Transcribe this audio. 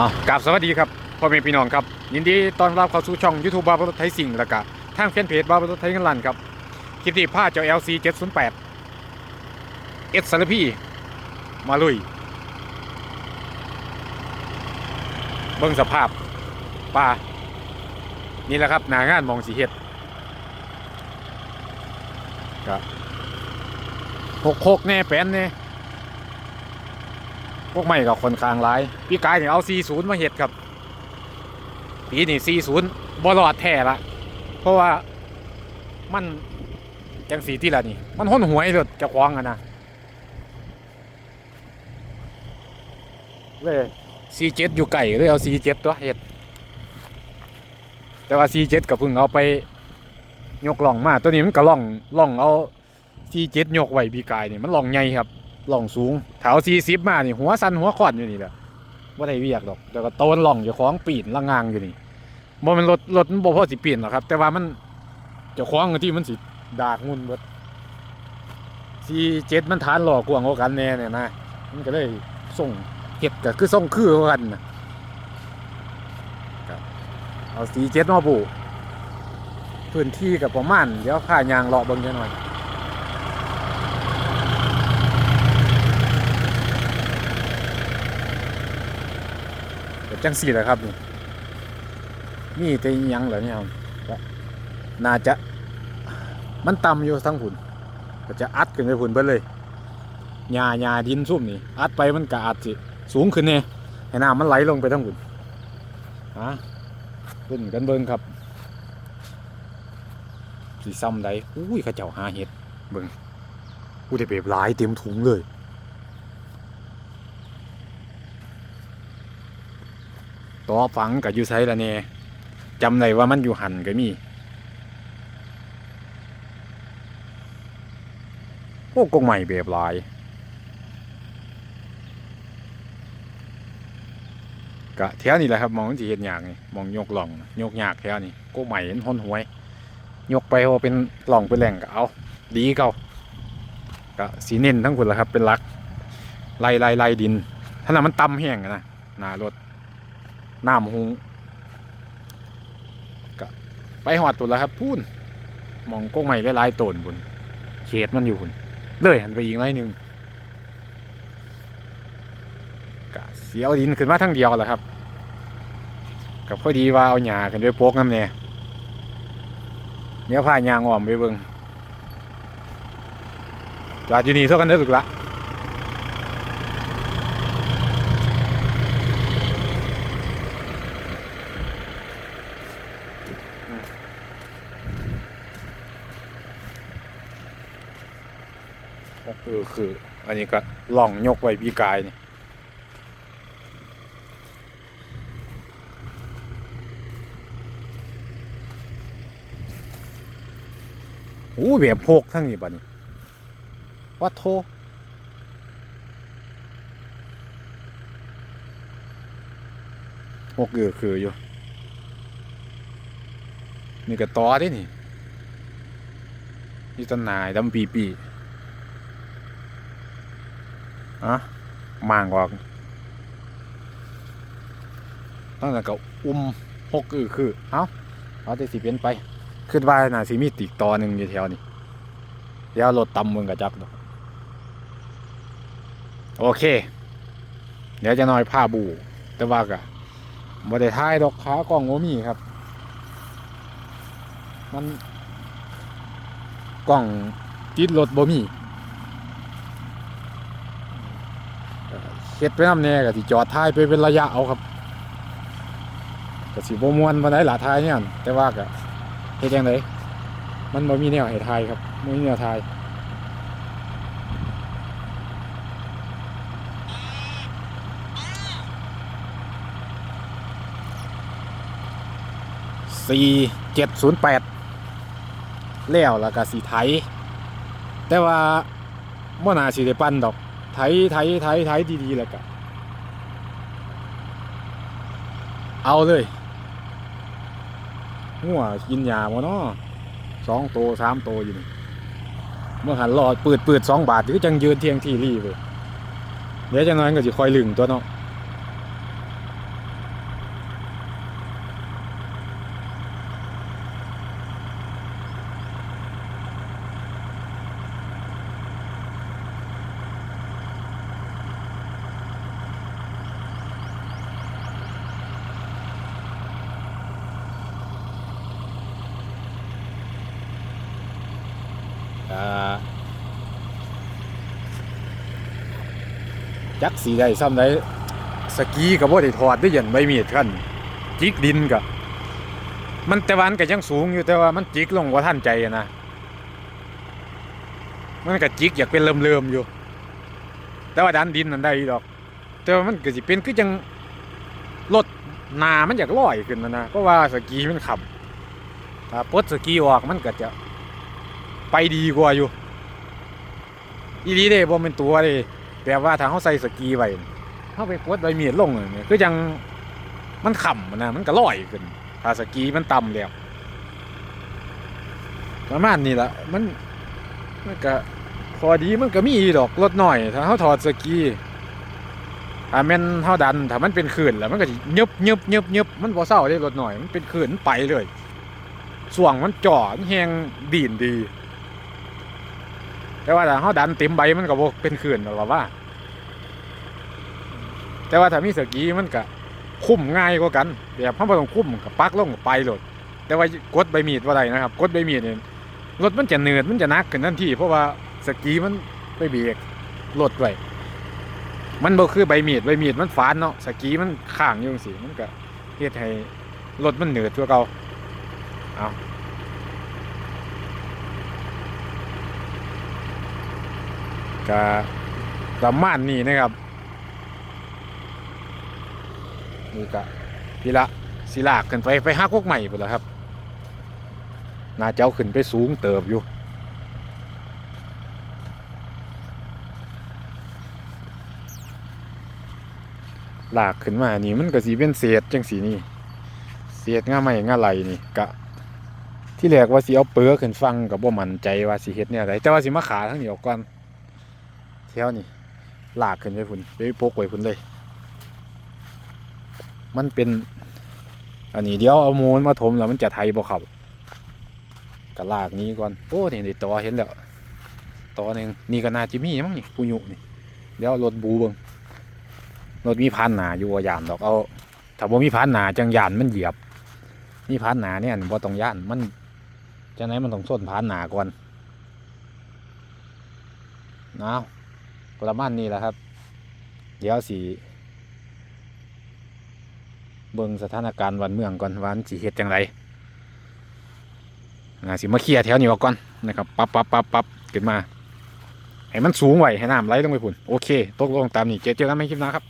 เอากราบสวัสดีครับพ่อแม่พี่น้องครับ ยินดีต้อนรับเข้าสู่ช่องยูทูบบาร์บรถไทยสิ่งแล้วก็ทางแฟนเพจบาร์บรถไทยเงินลันครับคลิปนี้าเจ้า LC 708เอสซารพีมาลุย เบิ่งสภาพป่านี่แหละครับหนางานมองสีเฮ็ดก็หกโคกแน่แป้นแน่ พวกใหม่กับคนคางร้ายพี่กายเนี่ยเอา 40 มาเห็ดครับ ปีนี่40บอลอดแท้ละ เพราะว่ามันจังสีที่ละนี่ มันห้นหวยเลยจะคว้างอะนะเลย47อยู่ไก่เลยเอา47ตัวเห็ด แต่ว่า47กับพิ่งเอาไปยกล่องมาตัวนี้มันก็ล่องล่องเอา47ยกไว้พี่กายนี่มันล่องใหญ่ครับ หล่องสูงแถวสี่สิบมานี่หัวสันหัวขอนอยู่นี่แหละว่าได้เวียกดอกแต่ก็โตนหล่องอยู่ของปีนละงางอยู่นี่บ่มันรถรถมันบ่พอสิปีนหรอกครับ แต่ว่ามันเจะคล้องที่มันสิดากงุนเบิดสี่เจ็ดมันฐานหล่อกวางกว่ากันแน่เนี่ยนะมันก็เลยส่งเห็ดก็คือส่งคือกันนะเอาสี่เจ็ดมาปูพื้นที่กับประมาณเดี๋ยวข้ายางเลาะเบิ่งจักหน่อย จังสี่แหละครับนี่นี่แต่ยังเหรอเนี่ยครับน่าจะมันต่ำอยู่ทั้งผุนก็จะอัดขึ้นไปผุนไปเลยหญ้าหญ้าดินซุ่มนี่อัดไปมันก็อาจสิสูงขึ้นเนี่ยให้น้ำมันไหลลงไปทั้งผุนฮะขึ้นกันเบิ่งครับสีซ้ำใดอุ้ยข้าเจ้าหาเห็ดเบิ่งอู้ได้เปรียบหลายเต็มถุงเลย ต่อฝังกับยูไซละเน่จำได้ว่ามันอยู่หันก็มีโอ้กงใหม่แบบลาย กะแถวนี้แหละครับมองที่เห็นอย่างนี่มองยกหล่องยกยากแถวนี้กงใหม่เห็นหนหวย ยกไปว่าเป็นหล่องเป็นแหล่งก็เอาดีเก่าก็สีเน้นทั้งคนละครับเป็นลักไล่ไล่ไล่ดิน ถ้านั้นมันต่ำแห้งอะนะหนารถ น้ำหุงก็ไปหอดตุนแล้วครับพูนมองก้งใหม่หลายๆตนบุญเขตมันอยู่บุญเลยหันไปอีกหน่อยหนึ่งก็เสียวดินขึ้นมาทั้งเดียวแหละครับกับพอดีว่าเอาหญ้ากันด้วยโป๊กน้ำเนี่ยเนี้ยพายางอ่อมไปเบิงจอดอยู่นี่เท่ากันได้อสุกละ ก็คือคือ อันนี้ก็ล่องยกไว้พี่กายนี่โอ้แบบโพกทั้งนี้บัดนี้วัดโทหกเอือคืออยู่นี่ก็ต่อได้นี่นี่ต้นนายดำปีปี อะมางออกตั้งแต่ก็อุ้มหกอือคือ เอาเอาแต่สิเป็นไปขึ้นว่าน่ะสิมีติกตอหนึ่งอยู่แถวนี้เดี๋ยวรถตำมึงกับจักดอกโอเค เดี๋ยวจะน้อยผ้าบู แต่ว่าก็บ่ได้ท้ายดอกขากล้องโมมีครับ มันกล้องติดรถบ่มี เฮ็ดไปน้ำแน่ก็สิจอดท้ายไปเป็นระยะเอาครับก็สิบ่มวนบ่ได้ล่ะท้ายเนี่ยแต่ว่าก็เฮ็ดจังไดมันบ่มีแนวให้ทายครับบ่มีแนวทายสี่เจ็ดศูนย์แปดแล้วแล้วก็สีไทยแต่ว่าบ่น่าสิได้ปั้นดอก ไถไถไถไถดีๆแล้วก็เอาเลยหัวกินยาบ่เนาะสองโตสามโตอยู่นี่เมื่อหันรอดปืดปืดสองบาทก็จังยืนเที่ยงที่รีเลยเดี๋ยวจังน้อยก็จะคอยลึงตัวเนาะ จักสีได้ซ้ำไดสกีกับว่าได้ถอดได้ยันใบมีดขั้นจิกดินกับมันแต่วามันก็ยังสูงอยู่แต่ว่ามันจิกลงว่าท่านใจนะมันก็จิกอยากเป็นเริ่มๆอยู่ แต่ว่าดันดินนั่นได้ดอก แต่ว่ามันก็สิเป็นคือจังรถนามันอยากลอยขึ้นนะนะเพราะว่าสกีมันขับถ้าปลดสกีออกมันก็จะไปดีกว่าอยู่อีดีเด้บ่เป็นตัวเด้ แบบว่าถ้าเขาใส่สกีไว้เขาไปกดใบมีดลงเนี่ยคือจังมันขำนะมันก็ลอยขึ้นถ้าสกีมันต่ำแล้วประมาณนี้ละมันมันก็พอดีมันก็มีดอกรถหน่อย ถ้าเขาถอดสกีถ้าแม่นเขาดันถ้ามันเป็นขื่นแล้วมันก็ยึบยึบยึบยึบมันบ่เศร้าได้รถหน่อย มันเป็นขื่นไปเลยส่วงมันจ่อมันแหงดีนดี แต่ว่าถ้าเขาดันเต็มใบมันก็บ่เป็นขื่นหรอกว่า แต่ว่าถ้ามีสกีมันก็คุ้มง่ายกว่ากันแบบเขาบ่ต้องคุ้มกับปักลงไปโลดแต่ว่ากดใบมีดว่าไรนะครับกดใบมีดเนี่ยรถมันจะเนืดมันจะหนักขึ้นทันทีเพราะว่าสกีมันไปเบรกรถไว้มันบ่คือใบมีดใบมีดมันฟานเนาะสกีมันข้างอยู่จังซี่มันก็เฮ็ดให้รถมันเหนืดกว่าเก่าเอา ก็ประมาณนี้นะครับนี่ก็พี่ละสิลากขึ้นไปไปหักพวกใหม่ไปแล้วครับน่าจะเอาขึ้นไปสูงเติบอยู่ลากขึ้นมานี่มันก็สีเป็นเศษจังสีนี่เศษง่าไม่ง่าไหลนี่กะ ที่แรกว่าสิเอาเปลือกขึ้นฟังกับบ่มันใจว่าสิเฮ็ดเนี่ยไรแต่ว่าสิมาขาทั้งนี้ออกก่อน เที่ยวนี่ลากขึ้นไปพุ่นไปพกไว้พุ่นเลย มันเป็น อันนี้เดี๋ยวเอามูลมาถมแล้วมันจะไทยบ่ครับกระลากนี้ก่อนโอ้นี่ได้ต่อเห็นแล้วต่อหนึ่งนี่ก็น่าจะมีมั้งนี่ปูยุนี่เดี๋ยวรถบูเบิงรถมีพันหนาอยู่ว่ายานดอกเอาถ้าบ่มีพันหนาจังยานมันเหยียบมีพันหนาเนี่ยบ่ต้องย่านมันจังไหนมันต้องส้นพันหนาก่อนเอา ประมาณนี้แหละครับ เดี๋ยวสีเบิ่งสถานการณ์วันเมืองก่อนวันสิเห็ดจังไรนะสิมาเคลียร์แถวนี้ออกก่อนนะครับปั๊บปั๊บปั๊บปั๊บขึ้นมา ให้มันสูงไวให้น้ำไหลลงไปพุ่นโอเค ตกลงตามนี้เจอเจอกันไหม่คลิปหน้าครับ